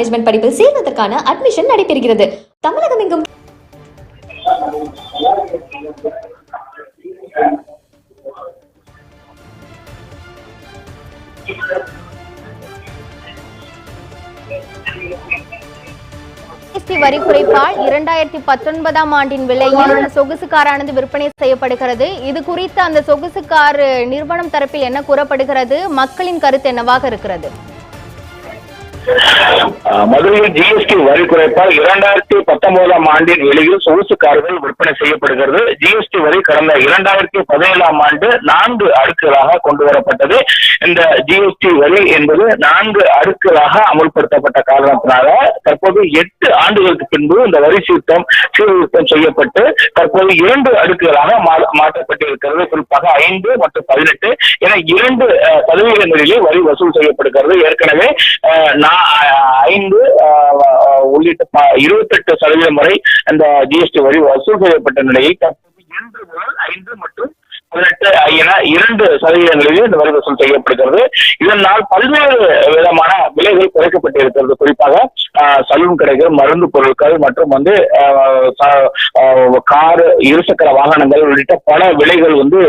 Management படிப்பில் சேர்வதற்கான admission நடைபெறுகிறது. தமிழகம் எங்கும் வரி குறைப்பால் இரண்டாயிரத்தி பத்தொன்பதாம் ஆண்டின் விலையில் சொகுசு காரானது விற்பனை செய்யப்படுகிறது. இது குறித்து அந்த சொகுசு கார் நிறுவனம் தரப்பில் என்ன கூறப்படுகிறது? மக்களின் கருத்து என்னவாக இருக்கிறது? மதுரையில் ஜிஎஸ்டி வரி குறைப்பால் இரண்டாயிரத்தி பத்தொன்பதாம் ஆண்டின் விலையில் சொகுசு கார்கள் விற்பனை செய்யப்படுகிறது. ஜிஎஸ்டி வரி கடந்த இரண்டாயிரத்தி பதினேழாம் ஆண்டு நான்கு அடுக்குகளாக கொண்டு வரப்பட்டது. இந்த ஜிஎஸ்டி வரி என்பது நான்கு அடுக்குகளாக அமுல்படுத்தப்பட்ட காரணத்தினால தற்போது எட்டு ஆண்டுகளுக்கு பின்பு இந்த வரி சீர்த்தம் சீர்திருத்தம் செய்யப்பட்டு தற்போது இரண்டு அடுக்குகளாக மா- மாற்றப்பட்டிருக்கிறது. குறிப்பாக ஐந்து மற்றும் பதினெட்டு என இரண்டு சதவீதங்களிலே வரி வசூல் செய்யப்படுகிறது. ஏற்கனவே நான் ஐந்து உள்ளிட்ட இருபத்தெட்டு சதவீதம் வரை அந்த ஜிஎஸ்டி வரி வசூல் செய்யப்பட்ட நிலையை தற்போது இரண்டு முதல் ஐந்து மற்றும் பதினெட்டு என இரண்டு சதவீதங்களில் இந்த வரி வசூல் செய்யப்படுகிறது. இதனால் பல்வேறு விதமான விலைகள் குறைக்கப்பட்டிருக்கிறது. குறிப்பாக சலூன் கடைகள் மருந்து பொருட்கள் மற்றும் வந்து கார் இருசக்கர வாகனங்கள் உள்ளிட்ட பல விலைகள் வந்து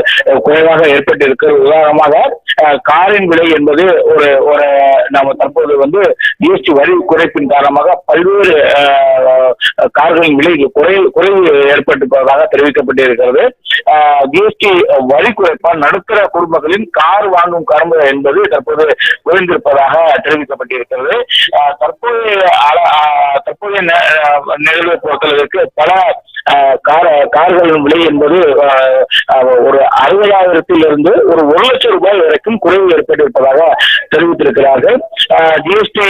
குறைவாக ஏற்பட்டிருக்கிறது. உதாரணமாக காரின் விலை என்பது ஒரு ஒரு நம்ம தற்போது வந்து ஜிஎஸ்டி வரி குறைப்பின் காரணமாக பல்வேறு கார்களின் விலை குறை குறைவு ஏற்பட்டிருப்பதாக தெரிவிக்கப்பட்டிருக்கிறது. ஜிஎஸ்டி வரி குறைப்பா நடுத்தர குடும்பங்களின் கார் வாங்கும் கரும்பு என்பது தற்போது குறைந்திருப்பதாக தெரிவிக்கப்பட்டிருக்கிறது. தற்போதைய தற்போதைய நெ- நிகழ்வை பொறுத்தளவிற்கு பல கார்களின் விலை என்பது ஒரு அறுபதாயிரத்தில் இருந்து ஒரு ஒரு லட்சம் ரூபாய் வரைக்கும் குறைவு ஏற்பட்டிருப்பதாக தெரிவித்திருக்கிறார்கள். ஜிஎஸ்டி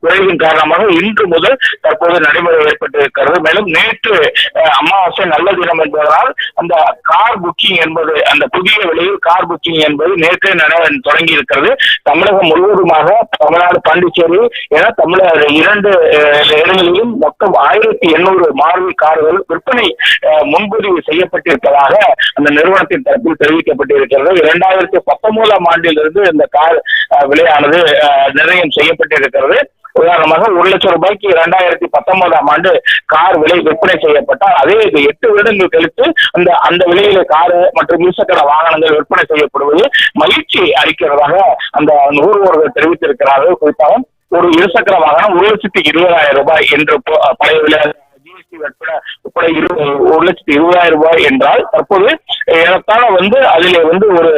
குறைவின் காரணமாக இன்று முதல் தற்போது நடைமுறை ஏற்பட்டிருக்கிறது. மேலும் நேற்று அமாவாசை நல்ல தினம் என்பதனால் அந்த கார் புக்கிங் என்பது அந்த புதிய விலையில் கார் புக்கிங் என்பது நேற்றே நட தொடங்கி இருக்கிறது தமிழகம் முழுவதுமாக தமிழ்நாடு பாண்டிச்சேரி என தமிழக இரண்டு இடங்களிலும் மொத்தம் ஆயிரத்தி எண்ணூறு மாறுதி கார்கள் விற்பனை முன்பதிவு செய்யப்பட்டிருப்பதாக அந்த நிறுவனத்தின் தரப்பில் தெரிவிக்கப்பட்டிருக்கிறது. இரண்டாயிரத்தி பத்தொன்பதாம் ஆண்டிலிருந்து இந்த கார் விலையானது நிர்ணயம் செய்யப்பட்டிருக்கிறது. உதாரணமாக ஒரு லட்சம் ரூபாய்க்கு இரண்டாயிரத்தி பத்தொன்பதாம் ஆண்டு கார் விலை விற்பனை செய்யப்பட்டால் அதே இது எட்டு வருடங்கள் கழித்து அந்த அந்த விலையில கார் மற்றும் இருசக்கர வாகனங்கள் விற்பனை செய்யப்படுவது மகிழ்ச்சி அளிக்கிறதாக அந்த நுகர்வோர்கள் தெரிவித்திருக்கிறார்கள். குறிப்பாக ஒரு இருசக்கர வாகனம் ஒரு லட்சத்தி இருபதாயிரம் ரூபாய் என்று பழைய விலை உட்பட உட்பட இரு ஒரு லட்சத்தி இருபதாயிரம் ரூபாய் என்றால் தற்போது ஏறத்தாழ வந்து அதிலே வந்து ஒரு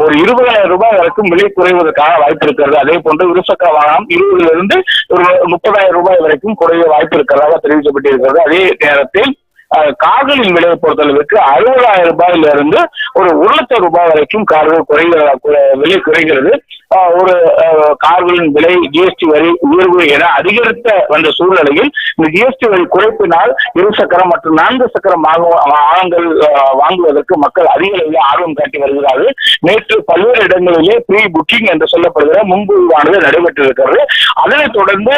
ஒரு இருபதாயிரம் ரூபாய் வரைக்கும் விலை குறைவதற்கான வாய்ப்பு இருக்கிறது. அதே போன்று இருசக்கர வாகனம் இருபதுல இருந்து ஒரு முப்பதாயிரம் ரூபாய் வரைக்கும் குறைய வாய்ப்பு இருக்கிறதாக தெரிவிக்கப்பட்டிருக்கிறது. அதே நேரத்தில் கார்களின் விலையை பொறுத்தளவுக்கு அறுபதாயிரம் ரூபாயில இருந்து ஒரு ஒரு லட்சம் ரூபாய் வரைக்கும் கார்கள் குறைகிற விலை குறைகிறது. ஒரு கார்களின் விலை ஜிஎஸ்டி வரி உயர்வு என அதிகரித்த வந்த சூழ்நிலையில் இந்த ஜிஎஸ்டி வரி குறைப்பினால் இரு சக்கரம் மற்றும் நான்கு சக்கரம் வாகனங்கள் வாங்குவதற்கு மக்கள் அதிக அளவில் ஆர்வம் காட்டி வருகிறார்கள். நேற்று பல்வேறு இடங்களிலே ப்ரீ புக்கிங் என்று சொல்லப்படுகிற முன்பதிவானது நடைபெற்றிருக்கிறது. அதனைத் தொடர்ந்து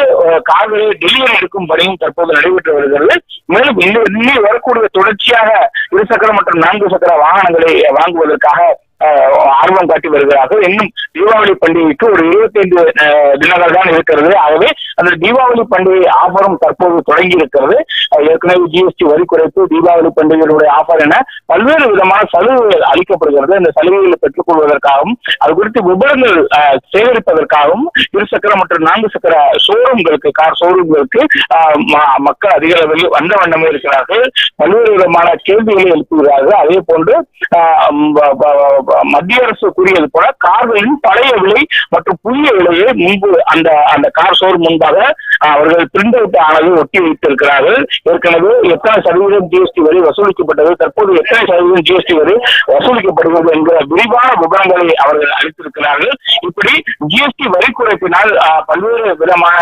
கார்களை கார்களில் டெலிவரி எடுக்கும் பணியும் தற்போது நடைபெற்று வருகிறது. மேலும் இன்னும் வரக்கூடிய தொடர்ச்சியாக இருசக்கர மற்றும் நான்கு சக்கர வாகனங்களை வாங்குவதற்காக ஆர்வம் காட்டி வருகிறார்கள். இன்னும் தீபாவளி பண்டிகைக்கு ஒரு இருபத்தைந்து தினங்கள் தான் இருக்கிறது. ஆகவே அந்த தீபாவளி பண்டிகை ஆஃபரும் தற்போது தொடங்கி இருக்கிறது ஏற்கனவே ஜிஎஸ்டி வரி குறைப்பு தீபாவளி பண்டிகையினுடைய ஆஃபர் என பல்வேறு விதமான சலுகைகள் அளிக்கப்படுகிறது. இந்த சலுகைகளை பெற்றுக் கொள்வதற்காகவும் அது குறித்து விவரங்கள் சேகரிப்பதற்காகவும் சேகரிப்பதற்காகவும் இருசக்கர மற்றும் நான்கு சக்கர ஷோரூம்களுக்கு கார் ஷோரூம்களுக்கு ம- மக்கள் அதிக அளவில் வந்த வண்ணமே இருக்கிறார்கள். பல்வேறு விதமான கேள்விகளை எழுப்புகிறார்கள். அதே போன்று மத்திய அரசு கூறியது போல கார்களின் பழைய விலை மற்றும் புதிய விலையை முன்பு அந்த அந்த கார் ஷோர் முன்பாக அவர்கள் பிரிண்ட் அவுட் ஆனது ஒட்டி வைத்திருக்கிறார்கள். ஏற்கனவே எத்தனை சதவீதம் ஜிஎஸ்டி வரி வசூலிக்கப்பட்டது தற்போது எத்தனை சதவீதம் ஜிஎஸ்டி வரி வசூலிக்கப்படுகிறது என்கிற விரிவான விவரங்களை அவர்கள் அளித்திருக்கிறார்கள். இப்படி ஜிஎஸ்டி வரி குறைப்பினால் பல்வேறு விதமான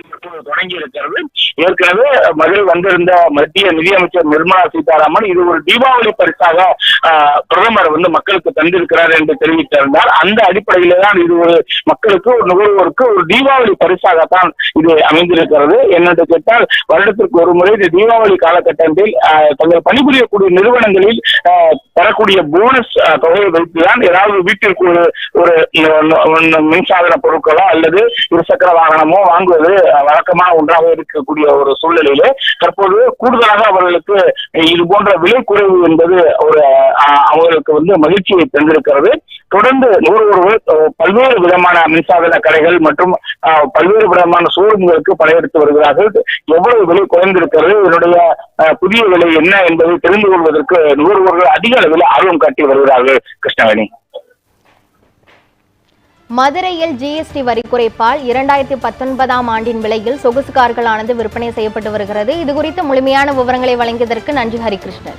இப்போது தொடங்கி இருக்கிறது. ஏற்கனவே மதுரை வந்திருந்த மத்திய நிதியமைச்சர் நிர்மலா சீதாராமன் இது ஒரு தீபாவளி பரிசாக பிரதமர் வந்து மக்களுக்கு தந்திருக்கிறார் என்று தெரிவித்திருந்தார். அந்த அடிப்படையில தான் இது ஒரு மக்களுக்கு ஒரு நுகர்வோருக்கு ஒரு தீபாவளி பரிசாகத்தான் இது அமைந்திருக்கிறது. என்னென்று கேட்டால் வருடத்திற்கு ஒரு முறை இந்த தீபாவளி காலகட்டத்தில் தங்கள் பணிபுரியக்கூடிய நிறுவனங்களில் தரக்கூடிய போனஸ் தொகையை வைத்துதான் ஏதாவது வீட்டிற்கு ஒரு ஒரு மின்சாதன பொருட்களோ அல்லது இருசக்கர வாகனமோ வாங்குவது வழக்கமாக வழக்கமான ஒன்றாக இருக்கக்கூடிய ஒரு சூழ்நிலையிலே தற்போது கூடுதலாக அவர்களுக்கு இது போன்ற விலை குறைவு என்பது ஒரு அவர்களுக்கு வந்து மகிழ்ச்சியை தந்திருக்கிறது. தொடர்ந்து நுகர்வோர்கள் பல்வேறு விதமான மின்சாதன கடைகள் மற்றும் பல்வேறு விதமான ஷோரூம்களுக்கு படையெடுத்து வருகிறார்கள். எவ்வளவு விலை குறைந்திருக்கிறது? இதனுடைய புதிய விலை என்ன என்பதை தெரிந்து கொள்வதற்கு நுகர்வோர்கள் அதிக அளவில் ஆர்வம் காட்டி வருகிறார்கள் கிருஷ்ணவேணி. மதுரையில் ஜிஎஸ்டி வரி குறைப்பால் இரண்டாயிரத்தி பத்தொன்பதாம் ஆண்டின் விலையில் சொகுசு கார்களானது விற்பனை செய்யப்பட்டு வருகிறது. இது குறித்து முழுமையான விவரங்களை வழங்கியதற்கு நன்றி ஹரிகிருஷ்ணன்.